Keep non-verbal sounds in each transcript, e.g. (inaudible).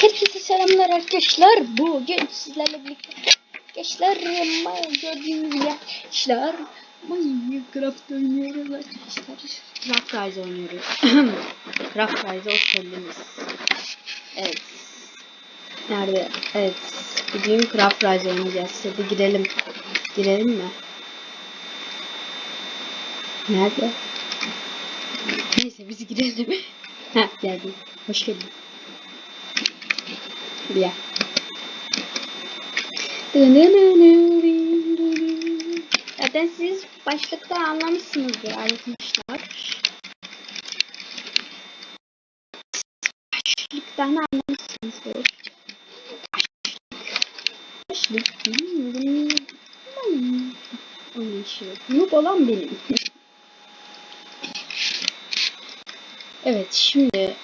Herkese selamlar arkadaşlar. Bugün sizlerle birlikte arkadaşlar gördüğünüz gibi arkadaşlar Minecraft oynuyoruz arkadaşlar. Craft Rise oynuyoruz. (clears throat) Craft Rise'a hoş geldiniz. Evet. Nerede? Evet. Bugün Craft Rise oynayacağız. Hadi girelim. Girelim mi? Nerede? Neyse biz girelim. ha (laughs) geldim. Hoş geldin. Buraya. Zaten siz başlıktan anlamışsınızdır arkadaşlar. Başlıktan anlamışsınızdır. Başlık. Hmm. Onun işi yok. Noob olan benim. Evet şimdi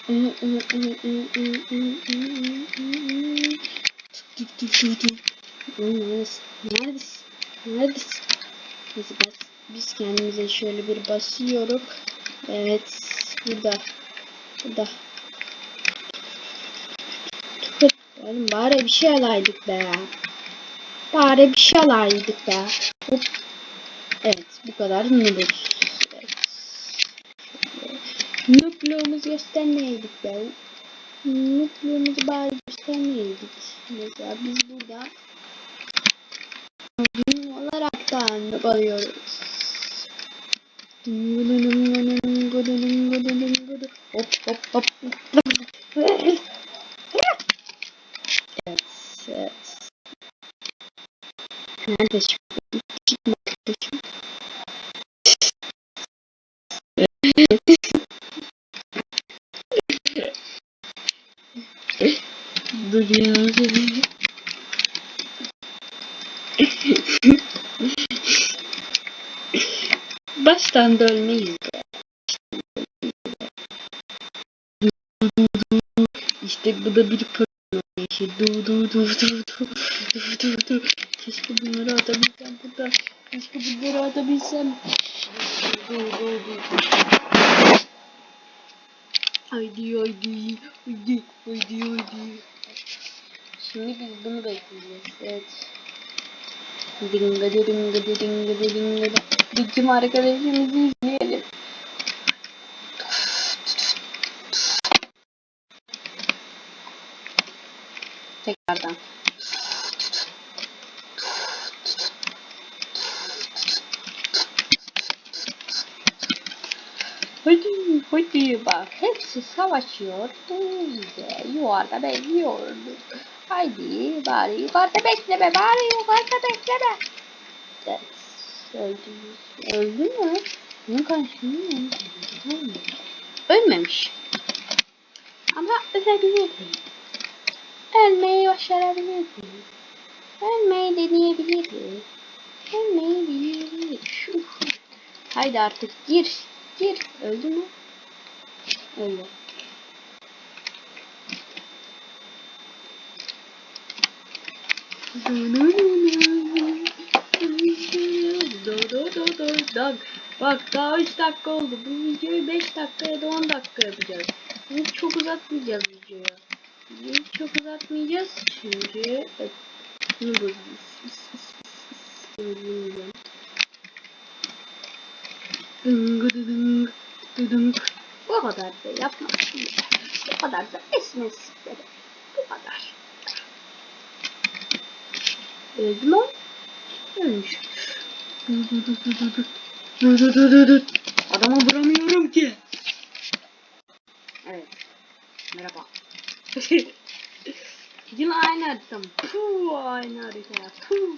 Neredesin? Neredesin? Neredesin? Neyse bas. Biz kendimize şöyle bir basıyoruz. Evet. Burada. Burada. Oğlum bari bir şey alaydık be. Bari bir şey alaydık be. Hop. Evet bu kadar noobuz. Evet. Noobluğumuzu göstermeydik be. Noobluğumuzu bari göstermeydik. Mesela biz burada Gün olaraktan alıyoruz. Hop hop hop. Evet, evet. Nerede? Baştan da ölmeyiz. İşte bu da bir du du du du du du du. Keşke bunları atabilsem burada. Keşke bunları atabilsem. Du du du. Haydi haydi haydi haydi haydi. Şimdi biz bunu bekleyeceğiz. Evet. Dinga dinga dinga dinga. Bizim arkadaşımızı izleyelim. Tekrardan. Hadi hadi bak hepsi savaşıyor. Bize yuvarda bekliyordu. Haydi bari yukarıda bekleme bari yukarıda bekleme. Evet. Öldü. Öldü mü? Bunun karşısında mı? Ölmemiş. Ama ölebilirdi. Ölmeyi başarabilirdi. Ölmeyi deneyebilirdi. Ölmeyi deneyebilirdi. Haydi artık gir. Gir. Öldü mü? Öldü. Bak daha 3 dakika oldu. Bu videoyu 5 dakika ya da 10 dakika yapacağız. Bunu çok uzatmayacağız videoyu. Videoyu çok uzatmayacağız çünkü evet, bunu bozuyoruz. Dıngı dıng dıng. Bu kadar da yapmak Bu kadar da esmesikleri. Bu kadar. Öldü mü? Ölmüş. Adamı vuramıyorum ki. Evet. Merhaba. Yine aynı harita mı? Puh, aynı harita. Puh.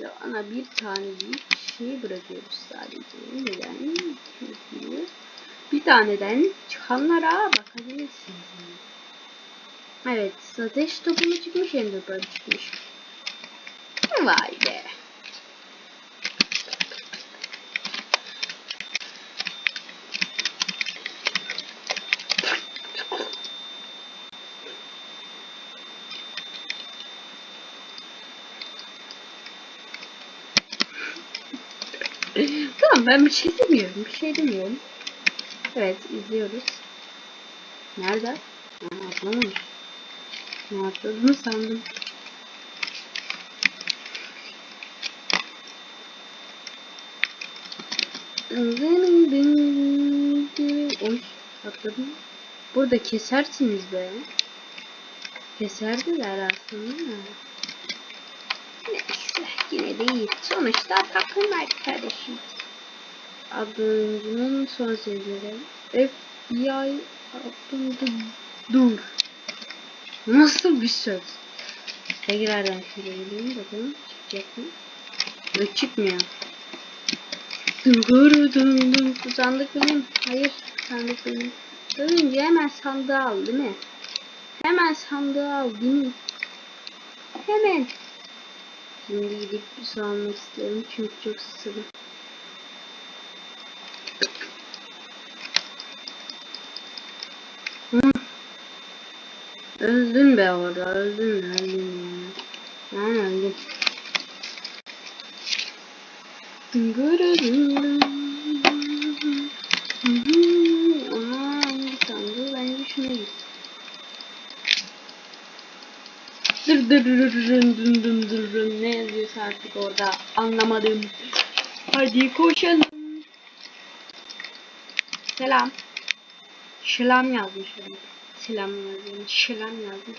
Ya ana bir tanecik şey bırakıyoruz sadece. Neden? Çünkü bir taneden çıkanlara bakabilirsiniz. Evet, ateş topunu çıkmış, enderpearl çıkmış. Vay be. Ben bir şey demiyorum. Bir şey demiyorum. Evet izliyoruz. Nerede? Ha, atlamamış. Ne atladığını sandım. Oy atladım. Burada kesersiniz be. Keserdiler aslında. Neyse yine de iyi. Sonuçta takım arkadaşım. Adının son sözleri. FBI adında dur. Nasıl bir söz? Tekrardan şöyle geleyim bakalım çıkacak mı? Ve çıkmıyor. Dur dum dum sandık benim. Hayır sandık benim. Önce hemen sandığı al değil mi? Hemen sandığı al değil mi? Hemen. Şimdi gidip su almak istiyorum çünkü çok susadım. Hı. Öldün be orada öldün öldün ya. Ben öldüm. Aa, hangi sandığı bence şuna git. Dır dır dır. Ne yazıyorsa artık orada anlamadım. Hadi koşalım. Selam. Şılam yazmış orada. Selam yazmış. Şılam yazmış.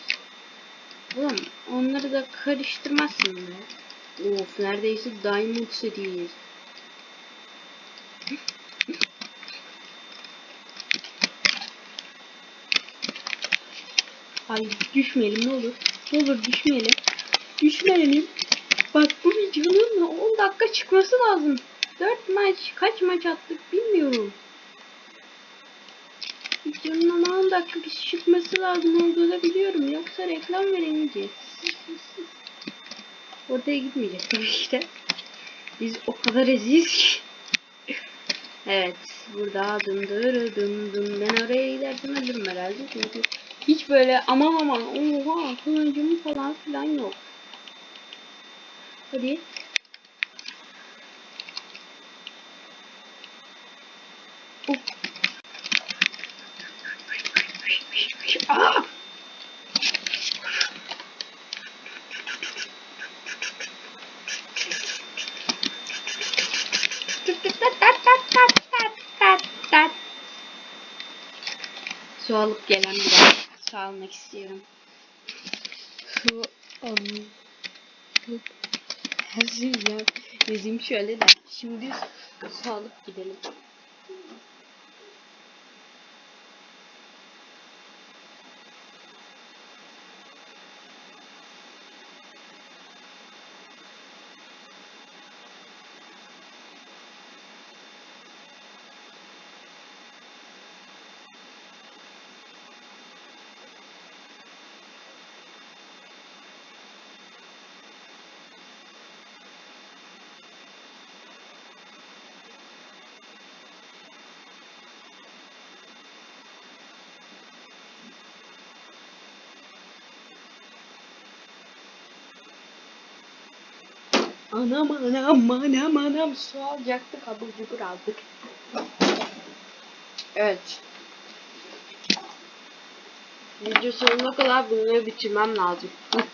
Oğlum onları da karıştırmazsın be. Of neredeyse Diamond City'yiz. Ay düşmeyelim ne olur. Ne olur düşmeyelim. Düşmeyelim. Bak bu videonun 10 dakika çıkması lazım. 4 maç kaç maç attık bilmiyorum. Videonun ama 10 dakika çıkması lazım olduğunu biliyorum. Yoksa reklam veremeyeceğiz. Oraya gitmeyeceğiz tabii işte. Biz o kadar eziyiz ki. evet. Burada dım dır dım dım. Ben oraya giderken ölürüm herhalde. Çünkü hiç böyle aman aman oha kılıncım falan filan yok. Hadi. Su alıp gelen bir su almak istiyorum. Su alıp yazayım, yazayım şöyle de şimdi su alıp gidelim. Anam anam anam anam su alacaktık abur cubur aldık. Evet. Video sonuna kadar bunları bitirmem lazım. (laughs)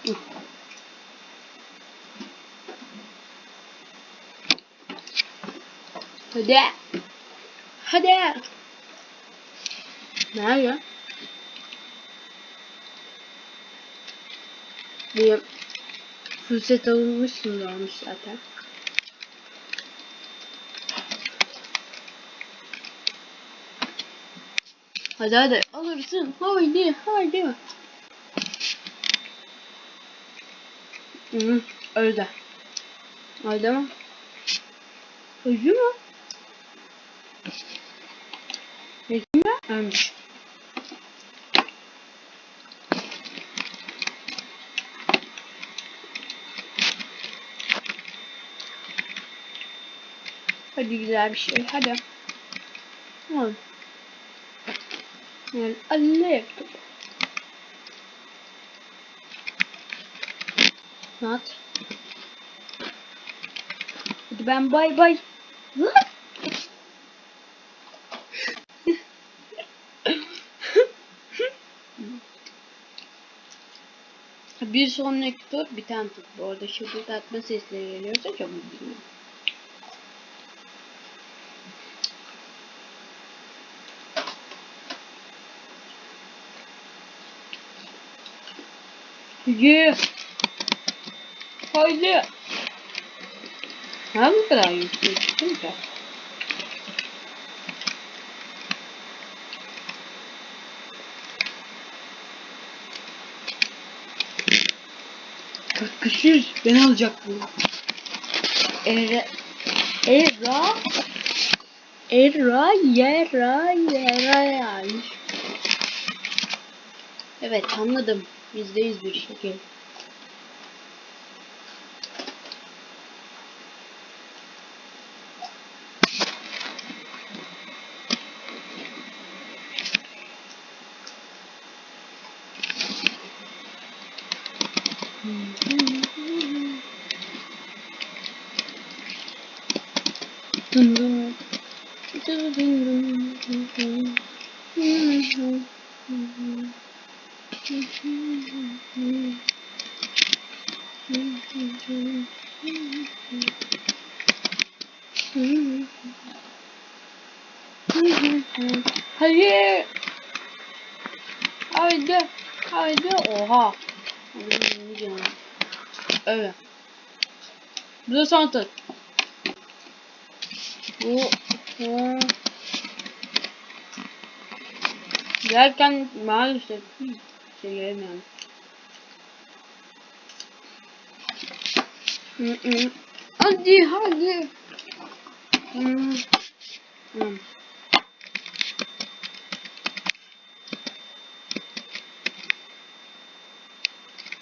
Hadi. Hadi. Nerede? Bir full set alınmış mı olmuş zaten. Hadi hadi alırsın. Haydi haydi. Hı, öldü. Öldü mü? Öldü mü? Öldü mü? Ölmüş. Hadi güzel bir şey. Hadi. Hadi. Yani Allah Not. Hadi ben bay bay. Bir sonraki tur bir tane tur. Bu arada şıkırdatma sesleri geliyorsa çok mutluyum. Ye. Haydi. Ha bu kadar yüksek? Kırk kişiyiz. Ben alacak bu. Era. Era. Era. Yera. Yera. yani. Evet anladım. Yüzde yüz bir şekil. Dın Hayır. Haydi. Haydi. Oha. Evet. Bu da son tur. Bu. bu. Derken maalesef şey hı. Hadi hadi. Hmm. Hmm.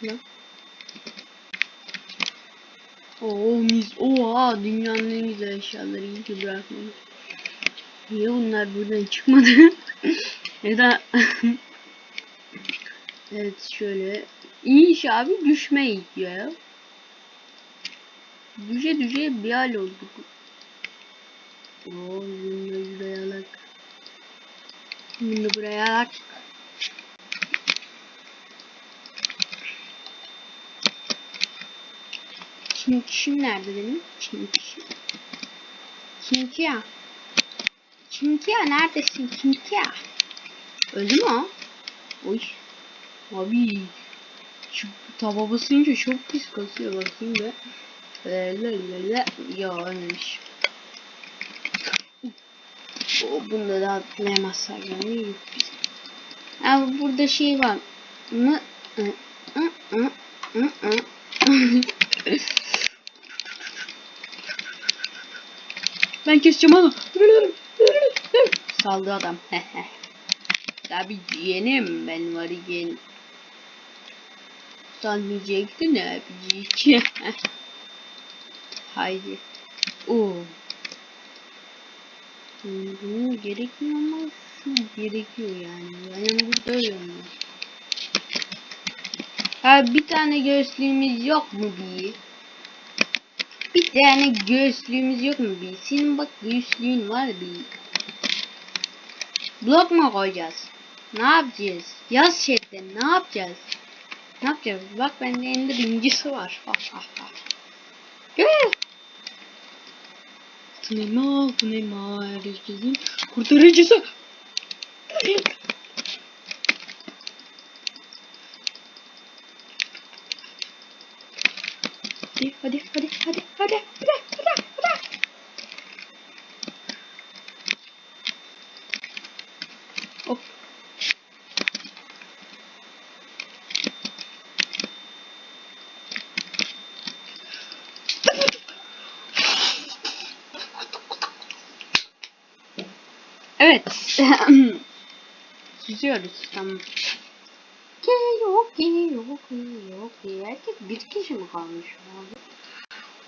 Ne? Oo mis. Oha dünyanın en güzel eşyaları iyi ki bırakmamış. Niye bunlar buradan çıkmadı? (laughs) da (laughs) Evet şöyle. İyi iş abi düşme ya. Düşe düşe bir hal olduk. Oo bunu buraya alak. Bunu buraya alak. Çin kişim nerede benim? Çin kişi. Çinkiya. Çinkiya neredesin Çinkiya? Öldü mü o? Oy. Abi. Şu tava basınca çok pis kasıyor bakayım da. Lelelele. Ya ölmemiş. O bunda da atlayamazlar yani bize. Abi burada şey var. Mı? Hı, hı, hı, hı, hı. (laughs) Ben keseceğim onu. Saldı adam. (laughs) Tabi yeğenim ben var yeğenim. Sanmayacaktı ne yapacak? (laughs) Haydi. Oo. Bu gerekmiyor ama şu gerekiyor yani. Benim burada mi? Ha bir tane göğüslüğümüz yok mu bir? Bir tane göğüslüğümüz yok mu bir? Senin bak göğüslüğün var bir. Blok mu koyacağız? Ne yapacağız? Yaz chatte ne yapacağız? Ne yapacağız? Bak bende ender incisi var. Ha ha ha. Gel. Sinema, sinema, herkesin kurtarıcısı. Hadi, hadi, hadi, hadi, hadi, hadi, hadi, hadi. Hop. Evet. (clears throat) Süzüyoruz. Tamam. Yok ki yok ki. Erkek bir kişi mi kalmış abi?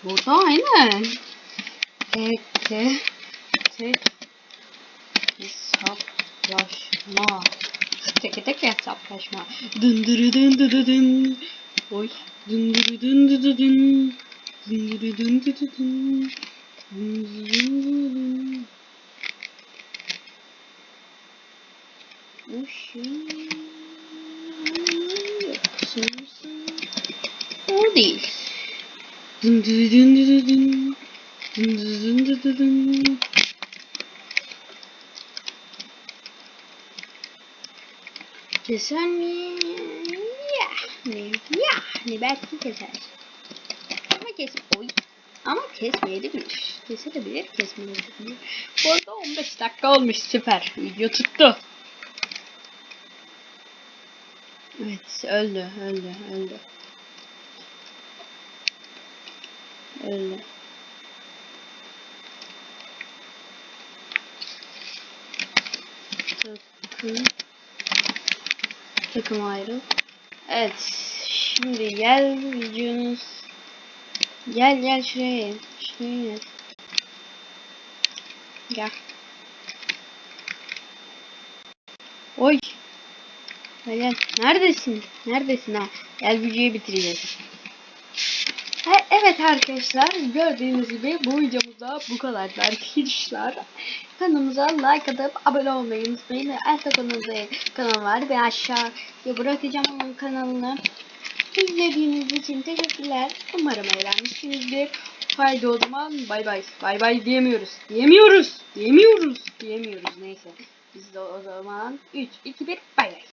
Burada aynen. Tek tek hesaplaşma. Tek tek hesaplaşma. Dındırı dın dı dı dın. Oy. Dındırı dın dı dı dın. Dındırı dın dı dın. O değil. Dın dın dın dın. Dın dın dın dın dın. Keser mi? Yani, yani belki keser. Ama kes, oy. Ama kesmeyebilir. Kesebilir, kesmeyebilir. Bu arada 15 dakika olmuş, süper. Video tuttu. Evet, öldü, öldü, öldü. Öldü. Takım. Takım ayrı. Evet. Şimdi gel videonuz. Gel gel şuraya gel. Şuraya gel. Gel. Oy. Gel. Neredesin? Neredesin ha? Gel videoyu bitireceğiz. Ha, evet arkadaşlar gördüğünüz gibi bu videomuzda bu kadar arkadaşlar. Kanalımıza like atıp abone olmayı unutmayın. Altta kanalımızda kanal var ve aşağıya bırakacağım onun kanalını. İzlediğiniz için teşekkürler. Umarım eğlenmişsinizdir. Haydi o zaman bay bay. Bay bay diyemiyoruz. Diyemiyoruz. Diyemiyoruz. Diyemiyoruz neyse. Biz de o zaman 3, 2, 1 bay bay.